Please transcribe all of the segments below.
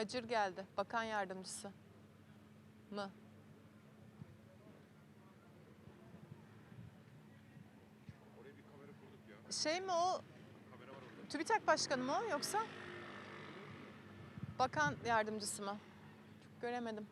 Hacır geldi. Bakan yardımcısı. Mı? Şey mi o? TÜBİTAK Başkanı mı o yoksa? Bakan yardımcısı mı? Çok göremedim.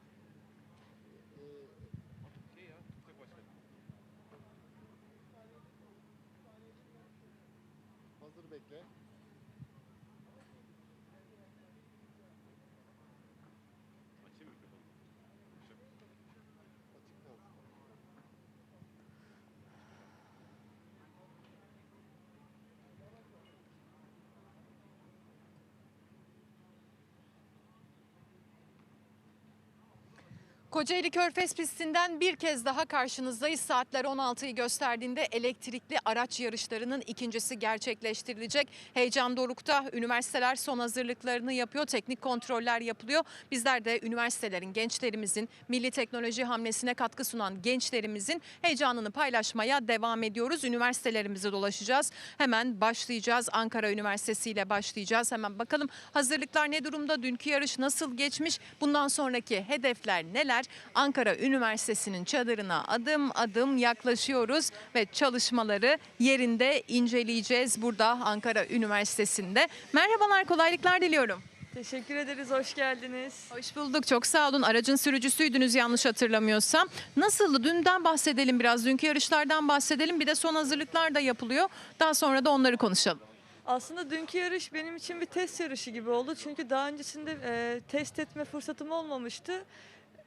Kocaeli Körfez pistinden bir kez daha karşınızdayız. Saatler 16'yı gösterdiğinde elektrikli araç yarışlarının ikincisi gerçekleştirilecek. Heyecan dorukta. Üniversiteler son hazırlıklarını yapıyor. Teknik kontroller yapılıyor. Bizler de üniversitelerin, gençlerimizin, milli teknoloji hamlesine katkı sunan gençlerimizin heyecanını paylaşmaya devam ediyoruz. Üniversitelerimizi dolaşacağız. Hemen başlayacağız. Ankara Üniversitesi ile başlayacağız. Hemen bakalım hazırlıklar ne durumda? Dünkü yarış nasıl geçmiş? Bundan sonraki hedefler neler? Ankara Üniversitesi'nin çadırına adım adım yaklaşıyoruz ve çalışmaları yerinde inceleyeceğiz burada Ankara Üniversitesi'nde. Merhabalar, kolaylıklar diliyorum. Teşekkür ederiz, hoş geldiniz. Hoş bulduk. Çok sağ olun. Aracın sürücüsüydünüz yanlış hatırlamıyorsam. Nasıldı? Dünden bahsedelim biraz. Dünkü yarışlardan bahsedelim. Bir de son hazırlıklar da yapılıyor. Daha sonra da onları konuşalım. Aslında dünkü yarış benim için bir test yarışı gibi oldu. Çünkü daha öncesinde e, test etme fırsatım olmamıştı.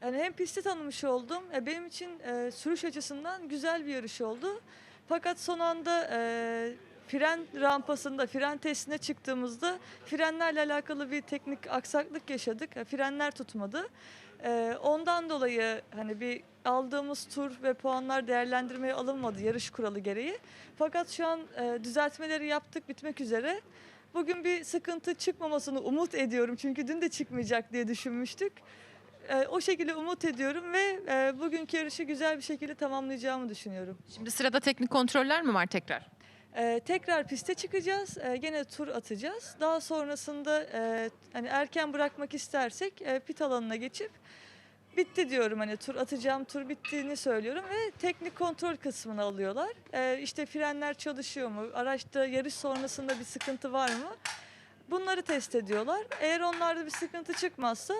Yani hem pisti tanımış oldum. E, benim için e, sürüş açısından güzel bir yarış oldu. Fakat son anda e, fren rampasında, fren testine çıktığımızda frenlerle alakalı bir teknik aksaklık yaşadık. E, frenler tutmadı. E, ondan dolayı hani bir aldığımız tur ve puanlar değerlendirmeye alınmadı yarış kuralı gereği. Fakat şu an e, düzeltmeleri yaptık bitmek üzere. Bugün bir sıkıntı çıkmamasını umut ediyorum. Çünkü dün de çıkmayacak diye düşünmüştük. E, o şekilde umut ediyorum ve e, bugünkü yarışı güzel bir şekilde tamamlayacağımı düşünüyorum. Şimdi sırada teknik kontroller mi var tekrar? E, tekrar piste çıkacağız. E, gene tur atacağız. Daha sonrasında e, hani erken bırakmak istersek e, pit alanına geçip bitti diyorum hani tur atacağım tur bittiğini söylüyorum ve teknik kontrol kısmını alıyorlar. E, işte frenler çalışıyor mu? Araçta yarış sonrasında bir sıkıntı var mı? Bunları test ediyorlar. Eğer onlarda bir sıkıntı çıkmazsa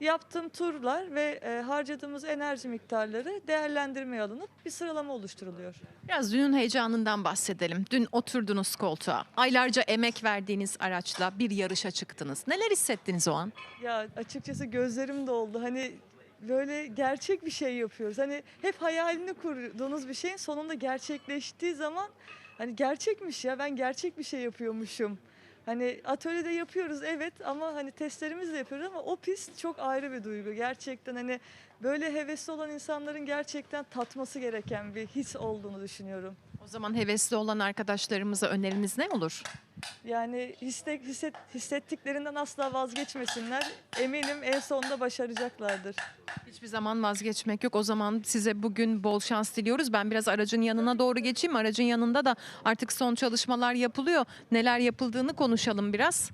yaptığım turlar ve e, harcadığımız enerji miktarları değerlendirmeye alınıp bir sıralama oluşturuluyor. Biraz dünün heyecanından bahsedelim. Dün oturdunuz koltuğa. Aylarca emek verdiğiniz araçla bir yarışa çıktınız. Neler hissettiniz o an? Ya açıkçası gözlerim doldu. Hani böyle gerçek bir şey yapıyoruz. Hani hep hayalini kurduğunuz bir şeyin sonunda gerçekleştiği zaman hani gerçekmiş ya ben gerçek bir şey yapıyormuşum. Hani atölyede yapıyoruz evet ama hani testlerimizi de yapıyoruz ama o pist çok ayrı bir duygu. Gerçekten hani böyle hevesli olan insanların gerçekten tatması gereken bir his olduğunu düşünüyorum. O zaman hevesli olan arkadaşlarımıza öneriniz ne olur? Yani hisse- hisset, hissettiklerinden asla vazgeçmesinler. Eminim en sonunda başaracaklardır. Hiçbir zaman vazgeçmek yok. O zaman size bugün bol şans diliyoruz. Ben biraz aracın yanına doğru geçeyim. Aracın yanında da artık son çalışmalar yapılıyor. Neler yapıldığını konuşalım biraz.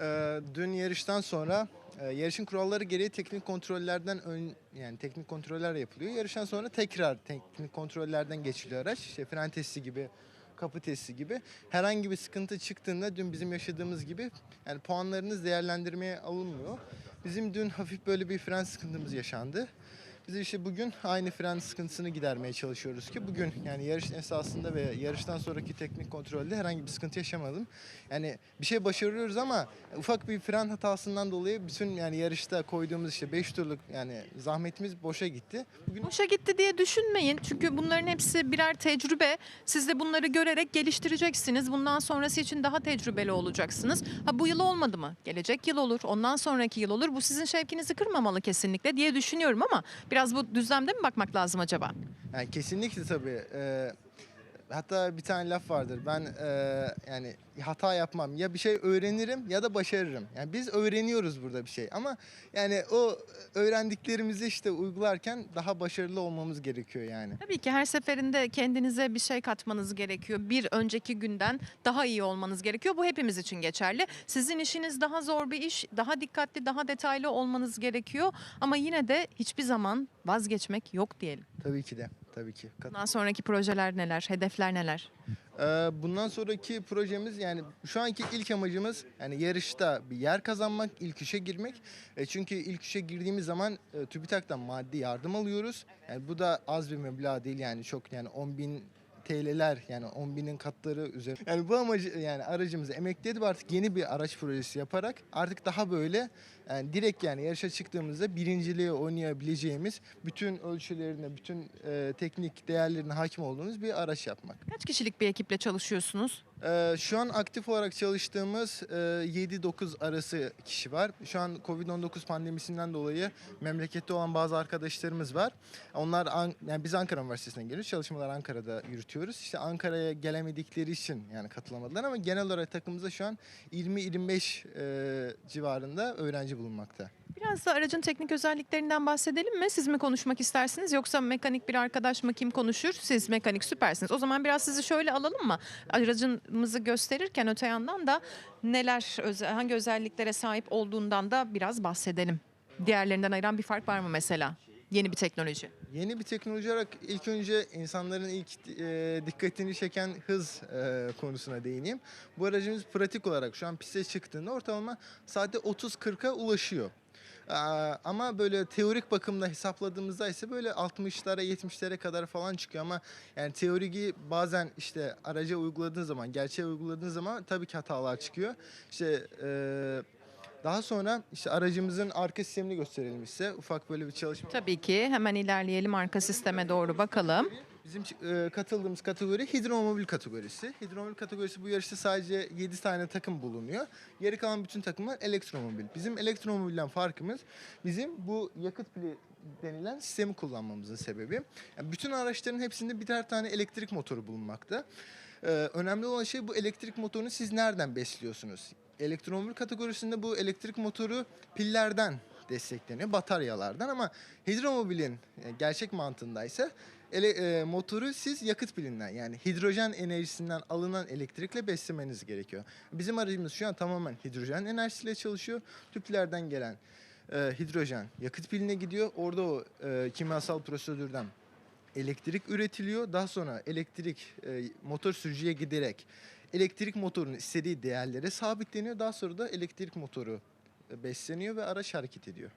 Ee, dün yarıştan sonra e, yarışın kuralları gereği teknik kontrollerden ön yani teknik kontroller yapılıyor. Yarıştan sonra tekrar teknik kontrollerden geçiliyor araç. İşte fren testi gibi, kapı testi gibi. Herhangi bir sıkıntı çıktığında dün bizim yaşadığımız gibi yani puanlarınız değerlendirmeye alınmıyor. Bizim dün hafif böyle bir fren sıkıntımız yaşandı. Biz işte bugün aynı fren sıkıntısını gidermeye çalışıyoruz ki bugün yani yarış esasında ve yarıştan sonraki teknik kontrolde herhangi bir sıkıntı yaşamadım. Yani bir şey başarıyoruz ama ufak bir fren hatasından dolayı bütün yani yarışta koyduğumuz işte 5 turluk yani zahmetimiz boşa gitti. Bugün Boşa gitti diye düşünmeyin. Çünkü bunların hepsi birer tecrübe. Siz de bunları görerek geliştireceksiniz. Bundan sonrası için daha tecrübeli olacaksınız. Ha bu yıl olmadı mı? Gelecek yıl olur. Ondan sonraki yıl olur. Bu sizin şevkinizi kırmamalı kesinlikle diye düşünüyorum ama biraz bu düzlemde mi bakmak lazım acaba? Yani kesinlikle tabii. Ee, hatta bir tane laf vardır. Ben e, yani hata yapmam. Ya bir şey öğrenirim ya da başarırım. Yani biz öğreniyoruz burada bir şey. Ama yani o öğrendiklerimizi işte uygularken daha başarılı olmamız gerekiyor yani. Tabii ki her seferinde kendinize bir şey katmanız gerekiyor. Bir önceki günden daha iyi olmanız gerekiyor. Bu hepimiz için geçerli. Sizin işiniz daha zor bir iş. Daha dikkatli, daha detaylı olmanız gerekiyor. Ama yine de hiçbir zaman vazgeçmek yok diyelim. Tabii ki de. Tabii ki. Bundan sonraki projeler neler, hedefler neler? Ee, bundan sonraki projemiz yani şu anki ilk amacımız yani yarışta bir yer kazanmak, ilk üçe girmek. E, çünkü ilk üçe girdiğimiz zaman e, TÜBİTAK'tan maddi yardım alıyoruz. Yani bu da az bir meblağ değil yani çok yani 10 bin TL'ler yani 10 binin katları üzeri. Yani bu amacı yani aracımızı emekli edip artık yeni bir araç projesi yaparak artık daha böyle yani direkt yani yarışa çıktığımızda birinciliğe oynayabileceğimiz bütün ölçülerine, bütün e, teknik değerlerine hakim olduğumuz bir araç yapmak. Kaç kişilik bir ekiple çalışıyorsunuz? Ee, şu an aktif olarak çalıştığımız e, 7-9 arası kişi var. Şu an Covid-19 pandemisinden dolayı memlekette olan bazı arkadaşlarımız var. Onlar An- yani biz Ankara Üniversitesi'ne geliyoruz. Çalışmalar Ankara'da yürütüyoruz. İşte Ankara'ya gelemedikleri için yani katılamadılar ama genel olarak takımımızda şu an 20-25 e, civarında öğrenci bulunmakta. Biraz da aracın teknik özelliklerinden bahsedelim mi? Siz mi konuşmak istersiniz yoksa mekanik bir arkadaş mı kim konuşur? Siz mekanik süpersiniz. O zaman biraz sizi şöyle alalım mı? Aracımızı gösterirken öte yandan da neler, hangi özelliklere sahip olduğundan da biraz bahsedelim. Diğerlerinden ayıran bir fark var mı mesela? Yeni bir teknoloji. Yeni bir teknoloji olarak ilk önce insanların ilk e, dikkatini çeken hız e, konusuna değineyim. Bu aracımız pratik olarak şu an piste çıktığında ortalama saatte 30-40'a ulaşıyor. Ama böyle teorik bakımda hesapladığımızda ise böyle 60'lara 70'lere kadar falan çıkıyor ama yani teoriyi bazen işte araca uyguladığın zaman, gerçeğe uyguladığın zaman tabii ki hatalar çıkıyor. İşte e, daha sonra işte aracımızın arka sistemini gösterelim size. Ufak böyle bir çalışma. Tabii ki hemen ilerleyelim arka sisteme doğru bakalım. Bizim e, katıldığımız kategori hidromobil kategorisi. Hidromobil kategorisi bu yarışta sadece 7 tane takım bulunuyor. Geri kalan bütün takımlar elektromobil. Bizim elektromobilden farkımız bizim bu yakıt pili denilen sistemi kullanmamızın sebebi. Yani bütün araçların hepsinde birer tane elektrik motoru bulunmakta. Ee, önemli olan şey bu elektrik motorunu siz nereden besliyorsunuz? Elektromobil kategorisinde bu elektrik motoru pillerden destekleniyor, bataryalardan ama hidromobilin e, gerçek mantığındaysa ele, e, motoru siz yakıt pilinden yani hidrojen enerjisinden alınan elektrikle beslemeniz gerekiyor. Bizim aracımız şu an tamamen hidrojen enerjisiyle çalışıyor. Tüplerden gelen e, hidrojen yakıt piline gidiyor. Orada o e, kimyasal prosedürden elektrik üretiliyor. Daha sonra elektrik e, motor sürücüye giderek elektrik motorunun istediği değerlere sabitleniyor. Daha sonra da elektrik motoru e, besleniyor ve araç hareket ediyor.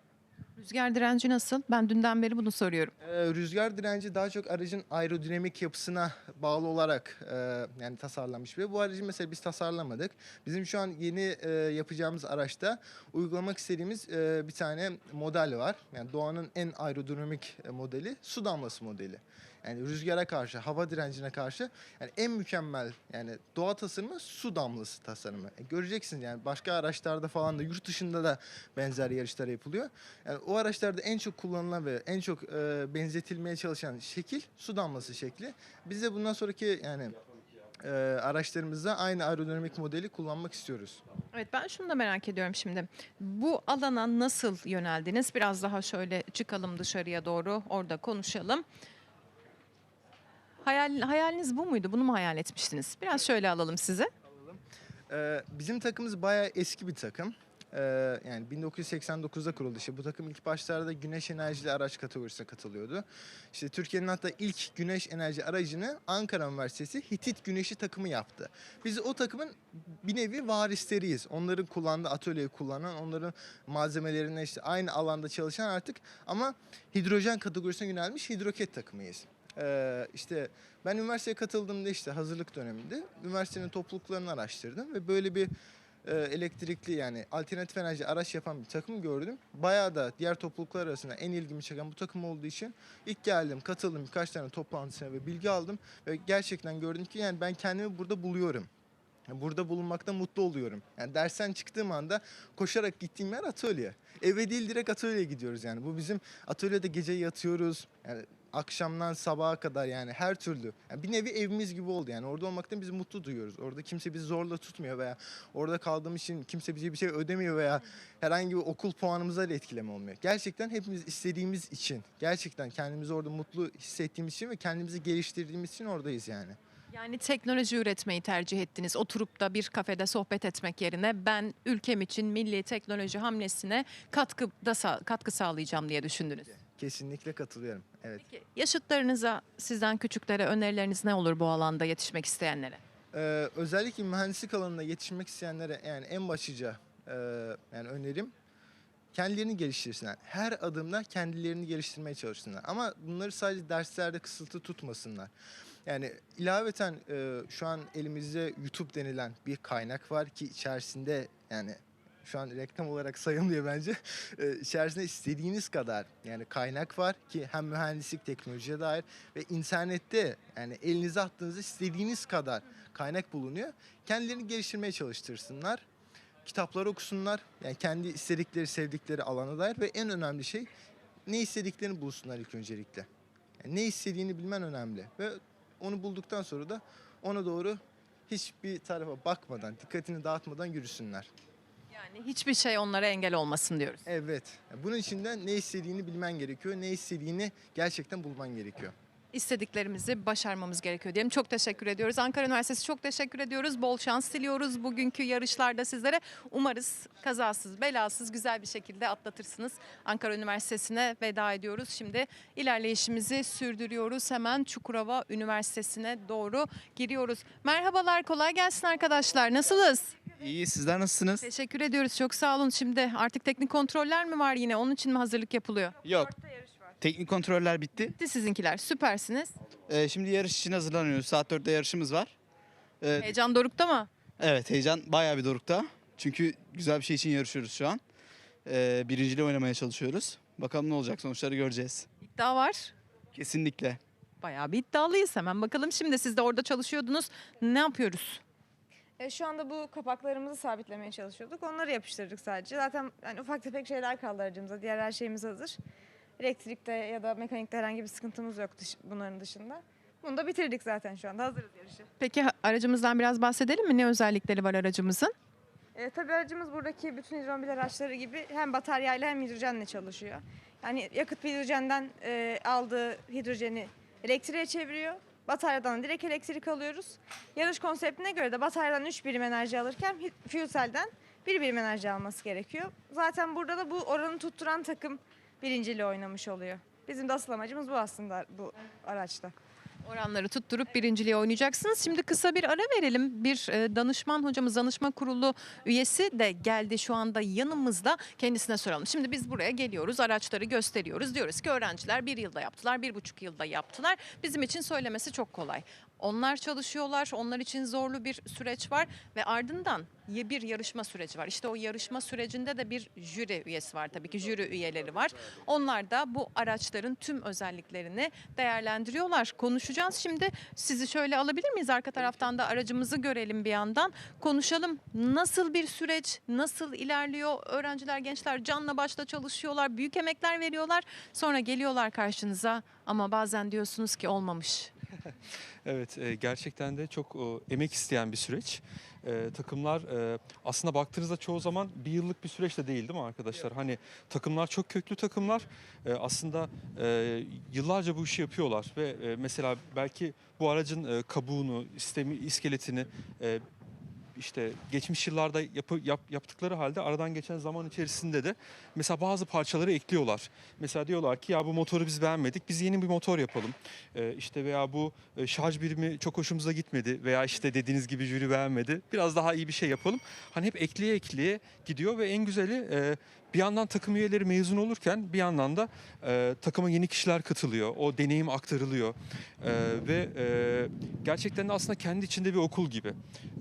Rüzgar direnci nasıl? Ben dünden beri bunu soruyorum. Ee, rüzgar direnci daha çok aracın aerodinamik yapısına bağlı olarak e, yani tasarlanmış ve bu aracı mesela biz tasarlamadık. Bizim şu an yeni e, yapacağımız araçta uygulamak istediğimiz e, bir tane model var. Yani doğanın en aerodinamik modeli su damlası modeli. Yani rüzgara karşı, hava direncine karşı yani en mükemmel yani doğa tasarımı su damlası tasarımı. E, göreceksiniz yani başka araçlarda falan da yurt dışında da benzer yarışlar yapılıyor. Yani o araçlarda en çok kullanılan ve en çok e, benzetilmeye çalışan şekil su damlası şekli. Biz de bundan sonraki yani e, araçlarımızda aynı aerodinamik modeli kullanmak istiyoruz. Evet ben şunu da merak ediyorum şimdi. Bu alana nasıl yöneldiniz? Biraz daha şöyle çıkalım dışarıya doğru orada konuşalım. Hayal, hayaliniz bu muydu? Bunu mu hayal etmiştiniz? Biraz şöyle alalım sizi. Ee, bizim takımımız bayağı eski bir takım. Ee, yani 1989'da kuruldu. İşte bu takım ilk başlarda güneş enerjili araç kategorisine katılıyordu. İşte Türkiye'nin hatta ilk güneş enerji aracını Ankara Üniversitesi Hitit Güneşi takımı yaptı. Biz o takımın bir nevi varisleriyiz. Onların kullandığı atölyeyi kullanan, onların malzemelerine işte aynı alanda çalışan artık ama hidrojen kategorisine yönelmiş hidroket takımıyız. Ee, işte ben üniversiteye katıldığımda işte hazırlık döneminde üniversitenin topluluklarını araştırdım ve böyle bir e, elektrikli yani alternatif enerji araç yapan bir takım gördüm. Bayağı da diğer topluluklar arasında en ilgimi çeken bu takım olduğu için ilk geldim, katıldım birkaç tane toplantısına ve bilgi aldım ve gerçekten gördüm ki yani ben kendimi burada buluyorum. Burada bulunmakta mutlu oluyorum. Yani dersten çıktığım anda koşarak gittiğim yer atölye. Eve değil direkt atölyeye gidiyoruz yani. Bu bizim atölyede gece yatıyoruz. Yani akşamdan sabaha kadar yani her türlü. Yani bir nevi evimiz gibi oldu yani. Orada olmaktan biz mutlu duyuyoruz. Orada kimse bizi zorla tutmuyor veya orada kaldığımız için kimse bize bir şey ödemiyor veya herhangi bir okul puanımıza da etkileme olmuyor. Gerçekten hepimiz istediğimiz için, gerçekten kendimizi orada mutlu hissettiğimiz için ve kendimizi geliştirdiğimiz için oradayız yani. Yani teknoloji üretmeyi tercih ettiniz. Oturup da bir kafede sohbet etmek yerine ben ülkem için milli teknoloji hamlesine katkı da katkı sağlayacağım diye düşündünüz. Kesinlikle katılıyorum. Evet. Peki yaşıtlarınıza, sizden küçüklere önerileriniz ne olur bu alanda yetişmek isteyenlere? Ee, özellikle mühendislik alanında yetişmek isteyenlere yani en başlıca e, yani önerim kendilerini geliştirsinler. Her adımda kendilerini geliştirmeye çalışsınlar. Ama bunları sadece derslerde kısıtlı tutmasınlar. Yani ilaveten e, şu an elimizde YouTube denilen bir kaynak var ki içerisinde yani şu an reklam olarak sayılmıyor bence. E, içerisinde istediğiniz kadar yani kaynak var ki hem mühendislik teknolojiye dair ve internette yani elinize attığınız istediğiniz kadar kaynak bulunuyor. Kendilerini geliştirmeye çalıştırsınlar. Kitaplar okusunlar. Yani kendi istedikleri, sevdikleri alana dair ve en önemli şey ne istediklerini bulsunlar ilk öncelikle. Yani ne istediğini bilmen önemli ve onu bulduktan sonra da ona doğru hiçbir tarafa bakmadan, dikkatini dağıtmadan yürüsünler. Yani hiçbir şey onlara engel olmasın diyoruz. Evet. Bunun için de ne istediğini bilmen gerekiyor. Ne istediğini gerçekten bulman gerekiyor. istediklerimizi başarmamız gerekiyor diyelim. Çok teşekkür ediyoruz. Ankara Üniversitesi çok teşekkür ediyoruz. Bol şans diliyoruz bugünkü yarışlarda sizlere. Umarız kazasız, belasız güzel bir şekilde atlatırsınız. Ankara Üniversitesi'ne veda ediyoruz. Şimdi ilerleyişimizi sürdürüyoruz. Hemen Çukurova Üniversitesi'ne doğru giriyoruz. Merhabalar, kolay gelsin arkadaşlar. Nasılsınız? İyi sizler nasılsınız? Teşekkür ediyoruz. Çok sağ olun. Şimdi artık teknik kontroller mi var yine? Onun için mi hazırlık yapılıyor? Yok. Teknik kontroller bitti. Bitti sizinkiler. Süpersiniz. Ee, şimdi yarış için hazırlanıyoruz. Saat 4'te yarışımız var. Ee, Heyecan dorukta mı? evet heyecan bayağı bir dorukta. Çünkü güzel bir şey için yarışıyoruz şu an. Ee, birinciliği oynamaya çalışıyoruz. Bakalım ne olacak sonuçları göreceğiz. İddia var. Kesinlikle. Bayağı bir iddialıyız. Hemen bakalım şimdi siz de orada çalışıyordunuz. Ne yapıyoruz? E, şu anda bu kapaklarımızı sabitlemeye çalışıyorduk. Onları yapıştırdık sadece. Zaten yani ufak tefek şeyler kaldı aracımıza. Diğer her şeyimiz hazır. Elektrikte ya da mekanikte herhangi bir sıkıntımız yok dış- bunların dışında. Bunu da bitirdik zaten şu anda. Hazırız yarışı. Peki aracımızdan biraz bahsedelim mi? Ne özellikleri var aracımızın? E, tabii aracımız buradaki bütün hidromobil araçları gibi hem bataryayla hem hidrojenle çalışıyor. Yani yakıt bir hidrojenden e, aldığı hidrojeni elektriğe çeviriyor. Bataryadan direkt elektrik alıyoruz. Yarış konseptine göre de bataryadan 3 birim enerji alırken fuel cell'den 1 birim enerji alması gerekiyor. Zaten burada da bu oranı tutturan takım birinciliği oynamış oluyor. Bizim de asıl amacımız bu aslında bu araçta. Oranları tutturup birinciliğe oynayacaksınız. Şimdi kısa bir ara verelim. Bir e, danışman hocamız, danışma kurulu üyesi de geldi şu anda yanımızda. Kendisine soralım. Şimdi biz buraya geliyoruz, araçları gösteriyoruz. Diyoruz ki öğrenciler bir yılda yaptılar, bir buçuk yılda yaptılar. Bizim için söylemesi çok kolay. Onlar çalışıyorlar, onlar için zorlu bir süreç var ve ardından bir yarışma süreci var. İşte o yarışma sürecinde de bir jüri üyesi var tabii ki jüri üyeleri var. Onlar da bu araçların tüm özelliklerini değerlendiriyorlar. Konuşacağız şimdi. Sizi şöyle alabilir miyiz? Arka taraftan da aracımızı görelim bir yandan. Konuşalım. Nasıl bir süreç? Nasıl ilerliyor? Öğrenciler, gençler canla başla çalışıyorlar. Büyük emekler veriyorlar. Sonra geliyorlar karşınıza ama bazen diyorsunuz ki olmamış. Evet, e, gerçekten de çok e, emek isteyen bir süreç. E, takımlar e, aslında baktığınızda çoğu zaman bir yıllık bir süreç de değil değil mi arkadaşlar? Hani takımlar çok köklü takımlar. E, aslında e, yıllarca bu işi yapıyorlar ve e, mesela belki bu aracın e, kabuğunu, sistemi, iskeletini e, işte geçmiş yıllarda yapı, yap, yaptıkları halde aradan geçen zaman içerisinde de mesela bazı parçaları ekliyorlar. Mesela diyorlar ki ya bu motoru biz beğenmedik biz yeni bir motor yapalım. Ee, işte veya bu e, şarj birimi çok hoşumuza gitmedi veya işte dediğiniz gibi jüri beğenmedi. Biraz daha iyi bir şey yapalım. Hani hep ekleye ekleye gidiyor ve en güzeli e, bir yandan takım üyeleri mezun olurken bir yandan da e, takıma yeni kişiler katılıyor. O deneyim aktarılıyor. E, ve e, gerçekten de aslında kendi içinde bir okul gibi.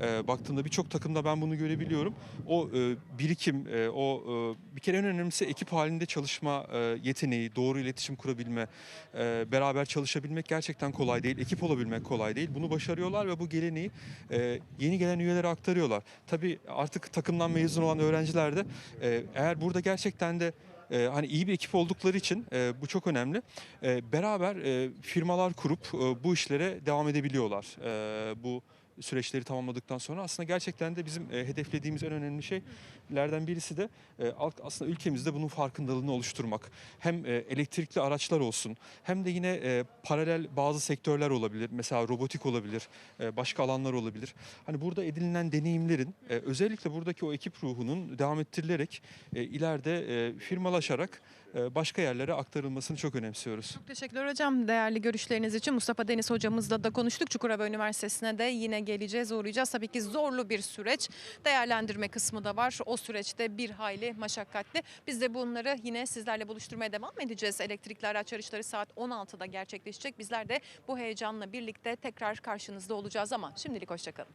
E, baktığımda birçok takımda ben bunu görebiliyorum. O e, birikim, e, o e, bir kere en önemlisi ekip halinde çalışma e, yeteneği, doğru iletişim kurabilme, e, beraber çalışabilmek gerçekten kolay değil. Ekip olabilmek kolay değil. Bunu başarıyorlar ve bu geleneği e, yeni gelen üyelere aktarıyorlar. Tabii artık takımdan mezun olan öğrenciler de e, eğer burada gerçekten de e, hani iyi bir ekip oldukları için e, bu çok önemli. E, beraber e, firmalar kurup e, bu işlere devam edebiliyorlar. E, bu süreçleri tamamladıktan sonra aslında gerçekten de bizim e, hedeflediğimiz en önemli şeylerden birisi de e, aslında ülkemizde bunun farkındalığını oluşturmak. Hem e, elektrikli araçlar olsun hem de yine e, paralel bazı sektörler olabilir. Mesela robotik olabilir, e, başka alanlar olabilir. Hani burada edinilen deneyimlerin e, özellikle buradaki o ekip ruhunun devam ettirilerek e, ileride e, firmalaşarak başka yerlere aktarılmasını çok önemsiyoruz. Çok teşekkürler hocam değerli görüşleriniz için. Mustafa Deniz hocamızla da konuştuk. Çukurova Üniversitesi'ne de yine geleceğiz, uğrayacağız. Tabii ki zorlu bir süreç. Değerlendirme kısmı da var. O süreçte bir hayli maşakkatli. Biz de bunları yine sizlerle buluşturmaya devam edeceğiz. Elektrikli araç yarışları saat 16'da gerçekleşecek. Bizler de bu heyecanla birlikte tekrar karşınızda olacağız ama şimdilik hoşçakalın.